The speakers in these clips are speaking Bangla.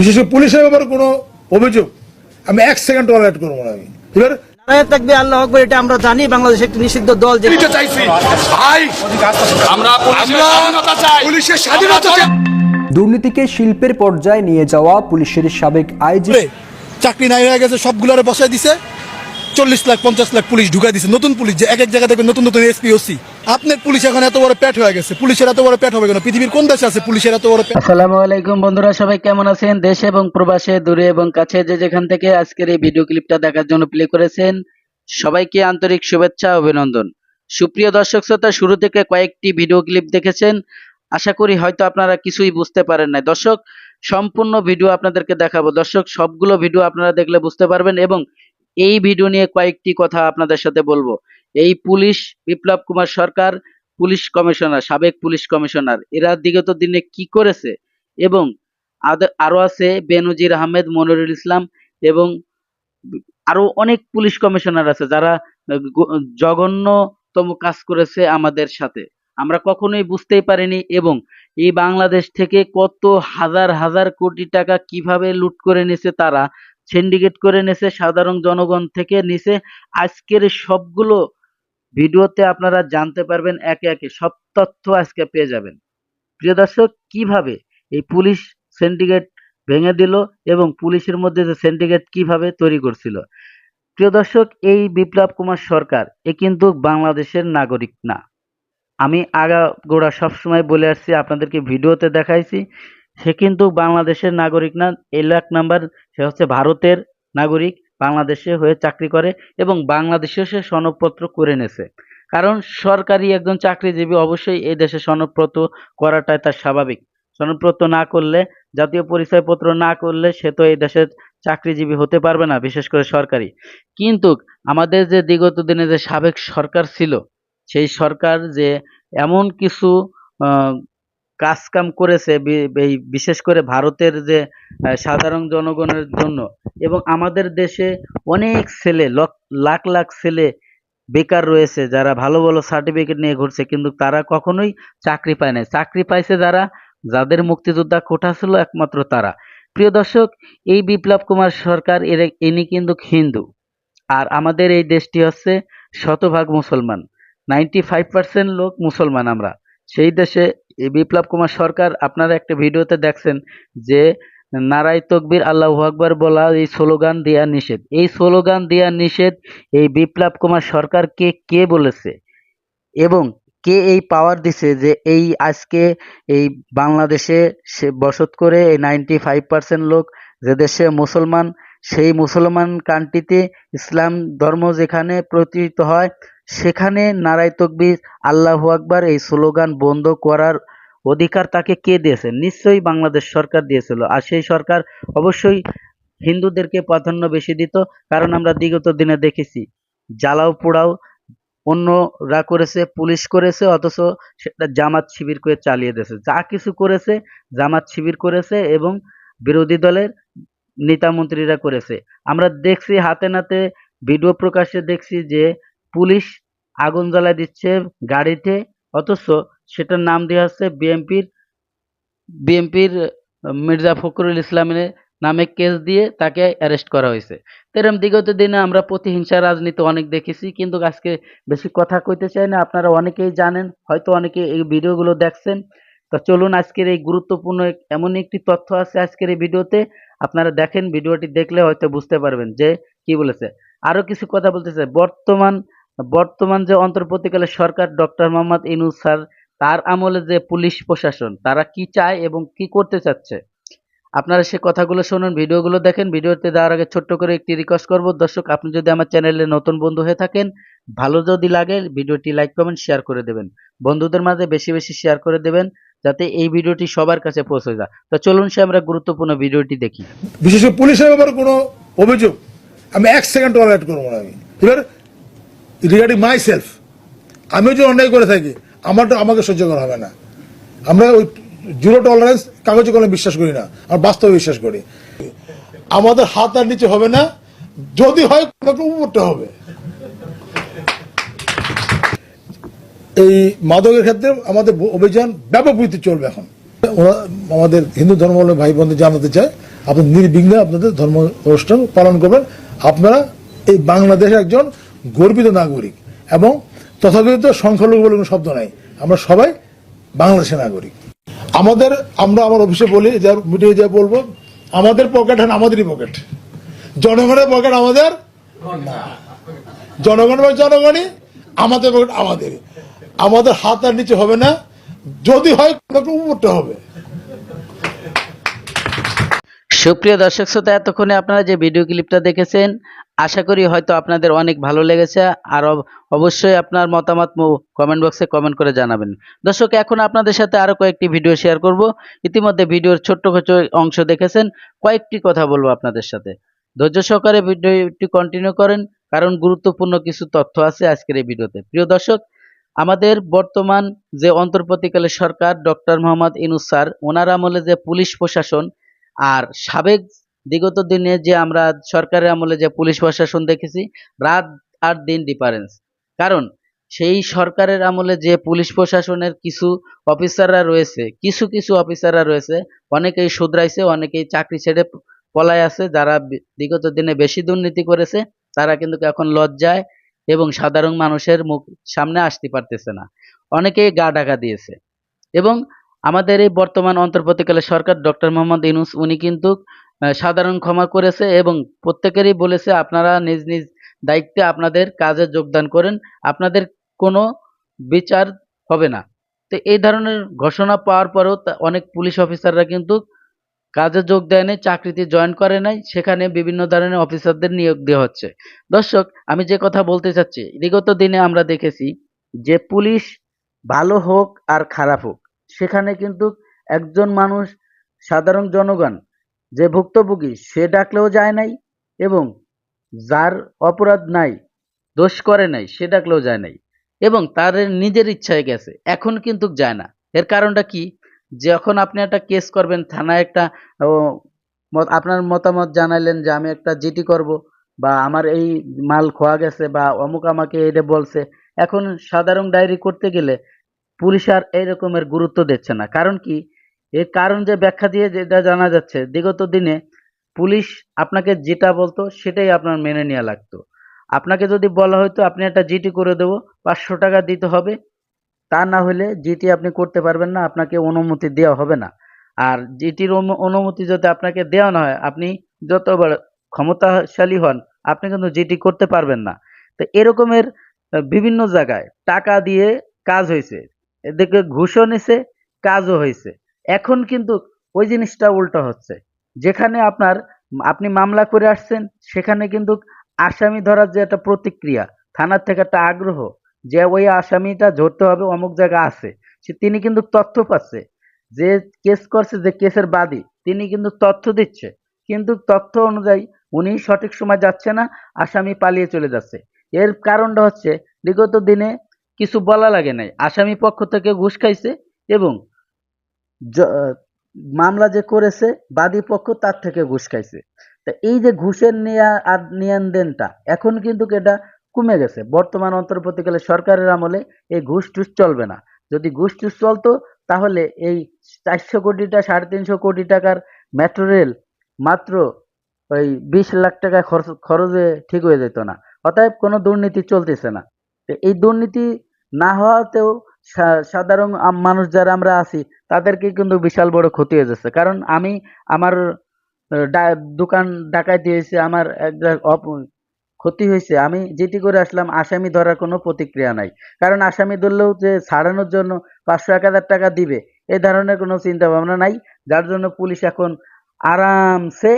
বিশেষ করে পুলিশের ব্যাপারে কোনো অভিযোগ আমি এক সেকেন্ড টলারেট করব না আমি। এবার থাকবে আল্লাহ আকবর এটা আমরা জানি বাংলাদেশ একটি নিষিদ্ধ দল যে চাইছি। ভাই আমরা পুলিশের স্বাধীনতা চাই। পুলিশের স্বাধীনতা চাই। দুর্নীতিকে শিল্পের পর্যায়ে নিয়ে যাওয়া পুলিশের সাবেক আইজি করে চাকরি নাই হয়ে গেছে সবগুলোরে বসায় দিছে। চল্লিশ লাখ পঞ্চাশ লাখ পুলিশ ঢুকাই দিছে নতুন পুলিশ যে এক এক জায়গা থেকে নতুন নতুন এসপি ওসি। আপনার পুলিশ এখন এত বড় পেট হয়ে গেছে। পুলিশের এত বড় পেট হবে কেন? পৃথিবীর কোন দেশে আছে পুলিশের এত বড় আসসালামু আলাইকুম বন্ধুরা, সবাই কেমন আছেন? দেশে এবং প্রবাসে, দূরে এবং কাছে যে যেখান থেকে আজকের এই ভিডিও ক্লিপটা দেখার জন্য প্লে করেছেন, সবাইকে আন্তরিক শুভেচ্ছা অভিনন্দন। সুপ্রিয় দর্শক শ্রোতা, শুরু থেকে কয়েকটি ভিডিও ক্লিপ দেখেছেন। আশা করি হয়তো আপনারা কিছুই বুঝতে পারেন না দর্শক, সম্পূর্ণ ভিডিও আপনাদেরকে দেখাবো। দর্শক, সবগুলো ভিডিও আপনারা দেখলে বুঝতে পারবেন এবং এই ভিডিও নিয়ে কয়েকটি কথা আপনাদের সাথে বলব। এই police Biplab Kumar Sarkar, police commissioner, সাবেক পুলিশ কমিশনার, এরা বিগত দিনে কি করেছে এবং আদ- আরও আছে বেনজির আহমেদ, মনিরুল ইসলাম এবং আরও অনেক পুলিশ কমিশনার আছে যারা জঘন্যতম কাজ করেছে আমাদের সাথে। আমরা কখনোই বুঝতেই পারিনি এবং এই বাংলাদেশ থেকে কত হাজার হাজার কোটি টাকা কীভাবে লুট করে নিছে তারা সিন্ডিকেট করে নিছে, সাধারণ জনগণ থেকে নিছে, আজকের সবগুলো ভিডিওতে আপনারা জানতে পারবেন একে একে সব তথ্য আজকে পেয়ে যাবেন। প্রিয় দর্শক, কীভাবে এই পুলিশ সিন্ডিকেট ভেঙে দিল এবং পুলিশের মধ্যে যে সিন্ডিকেট কীভাবে তৈরি করছিল? প্রিয় দর্শক, এই বিপ্লব কুমার সরকার, এ কিন্তু বাংলাদেশের নাগরিক না। আমি আগা গোড়া সবসময় বলে আসছি, আপনাদেরকে ভিডিওতে দেখাইছি, সে কিন্তু বাংলাদেশের নাগরিক না। এলাক নাম্বার, সে হচ্ছে ভারতের নাগরিক। বাংলাদেশে হয়ে চাকরি করে এবং বাংলাদেশেও সে সনদপত্র করে নেছে। কারণ সরকারি একজন চাকরিজীবী অবশ্যই এই দেশে সনদপত্র করাটাই তার স্বাভাবিক। সনদপত্র না করলে, জাতীয় পরিচয়পত্র না করলে সে তো এই দেশের চাকরিজীবী হতে পারবে না, বিশেষ করে সরকারি। কিন্তু আমাদের যে বিগত দিনে যে সাবেক সরকার ছিল, সেই সরকার যে এমন কিছু কাজকাম করেছে এই বিশেষ করে ভারতের যে সাধারণ জনগণের জন্য এবং আমাদের দেশে অনেক ছেলে লাখ লাখ ছেলে বেকার রয়েছে যারা ভালো ভালো সার্টিফিকেট নিয়ে ঘুরছে কিন্তু তারা কখনোই চাকরি পায় না চাকরি পাইছে যারা, যাদের মুক্তিযোদ্ধা কোঠা ছিল একমাত্র তারা। প্রিয় দর্শক, এই বিপ্লব কুমার সরকার এর, ইনি কিন্তু হিন্দু আর আমাদের এই দেশটি হচ্ছে শতভাগ মুসলমান। নাইনটি ফাইভ পার্সেন্ট লোক মুসলমান আমরা। সেই দেশে এই বিপ্লব কুমার সরকার আপনারা একটা ভিডিওতে দেখছেন যে, নারায় তকবীর আল্লাহ আকবর বলা এই স্লোগান দেয়া নিষেধ। এই স্লোগান দেয়া নিষেধ এই বিপ্লব কুমার সরকারকে কে বলেছে? এবং কে এই পাওয়ার দিছে যে এই আজকে এই বাংলাদেশে সে বসত করে এই নাইনটি ফাইভ পার্সেন্ট লোক যে দেশে মুসলমান, সেই মুসলমান কান্ট্রিতে ইসলাম ধর্ম যেখানে প্রচলিত হয় সেখানে নারাই তকবির, আল্লাহু আকবার এই স্লোগান বন্ধ করার অধিকার তাকে কে দিয়েছে? নিশ্চয়ই বাংলাদেশ সরকার দিয়েছিল। আর সেই সরকার অবশ্যই হিন্দুদেরকে প্রাধান্য বেশি দিত, কারণ আমরা বিগত দিনে দেখেছি, জ্বালাও পোড়াও, অন্যরা করেছে, পুলিশ করেছে, অথচ সেটা জামাত শিবির করে চালিয়ে দিয়েছে। যা কিছু করেছে, জামাত শিবির করেছে এবং বিরোধী দলের নেতা মন্ত্রীরা করেছে। আমরা দেখছি হাতে নাতে, ভিডিও প্রকাশে দেখছি যে পুলিশ আগুন জ্বালা দিচ্ছে গাড়িতে, অথচ সেটার নাম দেওয়া হচ্ছে বিএনপির বিএনপির মির্জা ফখরুল ইসলামের নামে কেস দিয়ে তাকে অ্যারেস্ট করা হয়েছে। তো এরম বিগত দিনে আমরা প্রতিহিংসা রাজনীতি অনেক দেখেছি, কিন্তু আজকে বেশি কথা কইতে চাই না, আপনারা অনেকেই জানেন, হয়তো অনেকে এই ভিডিওগুলো দেখছেন। তো চলুন আজকের এই গুরুত্বপূর্ণ এমন একটি তথ্য আছে আজকের এই ভিডিওতে, আপনারা দেখেন, ভিডিওটি দেখলে হয়তো বুঝতে পারবেন যে কি বলেছে। আরও কিছু কথা বলতে চাই। বর্তমান বর্তমান যে অন্তর্বর্তীকালে সরকার ডক্টর মোহাম্মদ ইনুস স্যার, তার আমলে যে পুলিশ প্রশাসন, তারা কি চায় এবং কি করতে চাচ্ছে? আপনারা সে কথাগুলো শুনুন, ভিডিওগুলো দেখেন। ভিডিওতে দেওয়ার আগে ছোট্ট করে একটি রিকোয়েস্ট করব। দর্শক, আপনি যদি আমার চ্যানেলে নতুন বন্ধু হয়ে থাকেন, ভালো যদি লাগে, ভিডিওটি লাইক কমেন্ট শেয়ার করে দেবেন। বন্ধুদের মাঝে বেশি বেশি শেয়ার করে দেবেন, যাতে এই ভিডিওটি সবার কাছে পৌঁছে যায়। তো চলুন সে আমরা গুরুত্বপূর্ণ ভিডিওটি দেখি। বিশেষ পুলিশের ব্যাপারে কোনো অভিযোগ, আমি এক সেকেন্ড টলারেট করব না আমি। এবার রিগার্ডিং মাই সেলফ আমিও যদি অন্যায় করে থাকি, আমারটা আমাকে সহ্য করা হবে না। আমরা ওই জিরো টলারেন্স কাগজে কলমে বিশ্বাস করি না আমরা বাস্তবে বিশ্বাস করি। আমাদের হাত আর নিচে হবে না, যদি হয় উপরটা হবে। এই মাদকের ক্ষেত্রে আমাদের অভিযান ব্যাপক ভিত্তি চলবে এখন। আমাদের হিন্দু ধর্মাবলম্বী ভাই বোনদের জানাতে চায়, আপনি নির্বিঘ্নে আপনাদের ধর্ম অনুষ্ঠান পালন করবেন। আপনারা এই বাংলাদেশের একজন গর্বিত নাগরিক এবং তথাকথিত সংখ্যালঘু বলে কোনো শব্দ নাই। আমরা সবাই বাংলাদেশের নাগরিক। আমাদের, আমরা আমার অফিসে বলি যার মিটিংয়ে যা বলব, আমাদের পকেট হন আমাদেরই পকেট। জনগণের পকেট আমাদের জনগণ বা জনগণই, আমাদের পকেট আমাদের। আমাদের হাত আর নিচে হবে না। যদি হয় একটু উপরটা হবে। সুপ্রিয় দর্শক শ্রোতা, এতক্ষণে আপনারা যে ভিডিও ক্লিপটা দেখেছেন, আশা করি হয়তো আপনাদের অনেক ভালো লেগেছে। আর অব- অবশ্যই আপনার মতামত কমেন্ট বক্সে কমেন্ট করে জানাবেন। দর্শক, এখন আপনাদের সাথে আরও কয়েকটি ভিডিও শেয়ার করব। ইতিমধ্যে ভিডিওর ছোট্ট অংশ দেখেছেন। কয়েকটি কথা বলব আপনাদের সাথে। ধৈর্য সহকারে ভিডিওটি কন্টিনিউ করেন, কারণ গুরুত্বপূর্ণ কিছু তথ্য আছে আজকের এই ভিডিওতে প্রিয় দর্শক, আমাদের বর্তমান যে অন্তর্বর্তীকালে সরকার ডক্টর মোহাম্মদ ইনুস ওনার আমলে যে পুলিশ প্রশাসন আর সাবেক বিগত দিনে যে আমরা সরকারের আমলে যে পুলিশ প্রশাসন দেখেছি, রাত আর দিন ডিফারেন্স কারণ সেই সরকারের আমলে যে পুলিশ প্রশাসনের কিছু অফিসাররা রয়েছে, কিছু কিছু অফিসাররা রয়েছে, অনেকেই শুধরাইছে, অনেকেই চাকরি ছেড়ে পলায় আছে, যারা বিগত দিনে বেশি দুর্নীতি করেছে, তারা কিন্তু এখন লজ্জায় এবং সাধারণ মানুষের মুখ সামনে আসতে পারতেছে না। অনেকেই গা ঢাকা দিয়েছে। এবং আমাদের এই বর্তমান অন্তর্বর্তীকালে সরকার ডক্টর মোহাম্মদ ইউনুস, উনি কিন্তু সাধারণ ক্ষমা করেছে এবং প্রত্যেকেরই বলেছে আপনারা নিজ নিজ দায়িত্বে আপনাদের কাজে যোগদান করেন, আপনাদের কোনো বিচার হবে না। তো এই ধরনের ঘোষণা পাওয়ার পরেও অনেক পুলিশ অফিসাররা কিন্তু কাজে যোগ দেয় দেয়নি চাকরিতে জয়েন করে নাই, সেখানে বিভিন্ন ধরনের অফিসারদের নিয়োগ দেওয়া হচ্ছে। দর্শক, আমি যে কথা বলতে চাচ্ছি, বিগত দিনে আমরা দেখেছি যে পুলিশ ভালো হোক আর খারাপ হোক সেখানে কিন্তু একজন মানুষ, সাধারণ জনগণ, যে ভুক্তভোগী, সে ডাকলেও যায় নাই এবং যার অপরাধ নাই, দোষ করে নাই, সে ডাকলেও যায় নাই এবং তার নিজের ইচ্ছায় গেছে, এখন কিন্তু যায় না। এর কারণটা কি? যখন আপনি একটা কেস করবেন, থানায় একটা আপনার মতামত জানাইলেন যে আমি একটা জিটি করব বা আমার এই মাল খোয়া গেছে বা অমুক আমাকে এটা বলছে, এখন সাধারণ ডায়েরি করতে গেলে পুলিশ আর এই রকমের গুরুত্ব দিচ্ছে না। কারণ কি? এর কারণ যে ব্যাখ্যা দিয়ে যেটা জানা যাচ্ছে, বিগত দিনে পুলিশ আপনাকে যেটা বলতো সেটাই আপনার মেনে নেওয়া লাগতো। আপনাকে যদি বলা হয়তো আপনি একটা জিটি করে দেবো, পাঁচশো টাকা দিতে হবে। তা না হলে জিটি আপনি করতে পারবেন না, আপনাকে অনুমতি দেওয়া হবে না। আর জিটির অনুমতি যদি আপনাকে দেওয়া না হয়, আপনি যত বড় ক্ষমতাশালী হন, আপনি কিন্তু জিটি করতে পারবেন না। তো এরকমের বিভিন্ন জায়গায় টাকা দিয়ে কাজ হয়েছে এদিকে ঘুষও নিছে, কাজও হয়েছে এখন কিন্তু ওই জিনিসটা উল্টো হচ্ছে। যেখানে আপনার আপনি মামলা করে আসছেন, সেখানে কিন্তু আসামি ধরার যে একটা প্রতিক্রিয়া, থানার থেকে একটা আগ্রহ যে ওই আসামিটা ধরতে হবে, অমুক জায়গা আছে। সে তিনি কিন্তু তথ্য পাচ্ছে। যে কেস করছে, যে কেসের বাদী, তিনি কিন্তু তথ্য দিচ্ছে। কিন্তু তথ্য অনুযায়ী উনি সঠিক সময় যাচ্ছে না, আসামি পালিয়ে চলে যাচ্ছে। এর কারণটা হচ্ছে, বিগত দিনে কিছু বলা লাগে নাই। আসামি পক্ষ থেকে ঘুষ খাইছে এবং মামলা যে করেছে, বাদী পক্ষ তার থেকে ঘুষ খাইছে। তা এই যে ঘুষের নেয়া আর নিয়ন্ত্রণটা এখন কিন্তু এটা কমে গেছে। বর্তমান অন্তর্বর্তীকালে সরকারের আমলে এই ঘুষ টুস চলবে না। যদি ঘুষ টুস চলতো, তাহলে এই চারশো কোটিটা, সাড়ে তিনশো কোটি টাকার মেট্রো রেল মাত্র ওই বিশ লাখ টাকা খরচ, খরচে ঠিক হয়ে যেত না। অতএব কোনো দুর্নীতি চলতেছে না। এই দুর্নীতি না হওয়াতেও সাধারণ মানুষ যারা আমরা আছি তাদেরকে কিন্তু বিশাল বড় ক্ষতি হয়ে যাচ্ছে। কারণ আমি আমার দোকান ডাকাইতে হয়েছে, আমার ক্ষতি হয়েছে। আমি যেটি করে আসলাম, আসামি ধরার কোনো প্রতিক্রিয়া নাই। কারণ আসামি ধরলেও যে ছাড়ানোর জন্য পাঁচশো এক হাজার টাকা দিবে, এ ধরনের কোনো চিন্তা ভাবনা নাই। যার জন্য পুলিশ এখন আরামসে,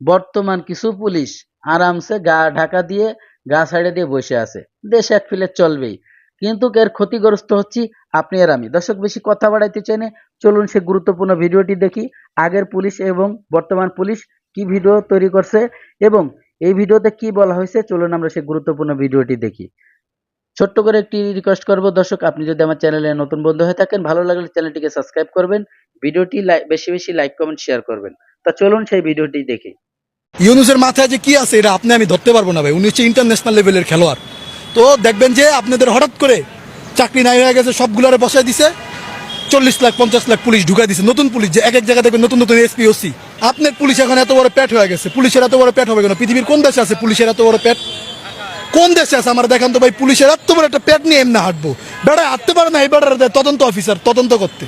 বর্তমান কিছু পুলিশ আরামসে গা, ঢাকা দিয়ে গা ছাড়ে দিয়ে বসে আছে। দেশ এক ফিলে চলবেই। কিন্তু এর ক্ষতিগ্রস্ত হচ্ছি আপনি আর আমি। দর্শক, বেশি কথা বাড়াইতে চাই না। চলুন সে গুরুত্বপূর্ণ ভিডিওটি দেখি। আগের পুলিশ এবং বর্তমান পুলিশ কি ভিডিও তৈরি করছে এবং এই ভিডিওতে কি বলা হয়েছে, চলুন আমরা সে গুরুত্বপূর্ণ ভিডিওটি দেখি। ছোট্ট করে একটি রিকোয়েস্ট করব, দর্শক, আপনি যদি আমার চ্যানেলে নতুন বন্ধু হয়ে থাকেন, ভালো লাগলে চ্যানেলটিকে সাবস্ক্রাইব করবেন, ভিডিওটি বেশি বেশি লাইক কমেন্ট শেয়ার করবেন। তা চলুন সেই ভিডিওটি দেখি। ইউনুসের মাথায় যে কি আছে, এটা আপনি আমি ধরতে পারব না ভাই। উনি হচ্ছে ইন্টারন্যাশনাল লেভেলের খেলোয়াড়। তো দেখবেন যে আপনাদের হঠাৎ করে চাকরি নাই হয়ে গেছে, সবগুলারে বসায় দিছে। চল্লিশ লাখ, পঞ্চাশ লাখ পুলিশ ঢুকাই দিছে, নতুন পুলিশ, যে এক এক জায়গায় দেখবেন নতুন নতুন এসপি, ওসি। আপনার পুলিশ এখন এত বড় পেট হয়ে গেছে, পুলিশের এত বড় পেট হবে কেন? পৃথিবীর কোন দেশে আছে পুলিশের এত বড় পেট? কোন দেশে আছে? আমার দেখান তো ভাই, পুলিশের এত বড় একটা পেট নিয়ে এমনি হাঁটবো। বেড়ায় হাঁটতে পারে না, এই বেড়ার তদন্ত অফিসার তদন্ত করতে।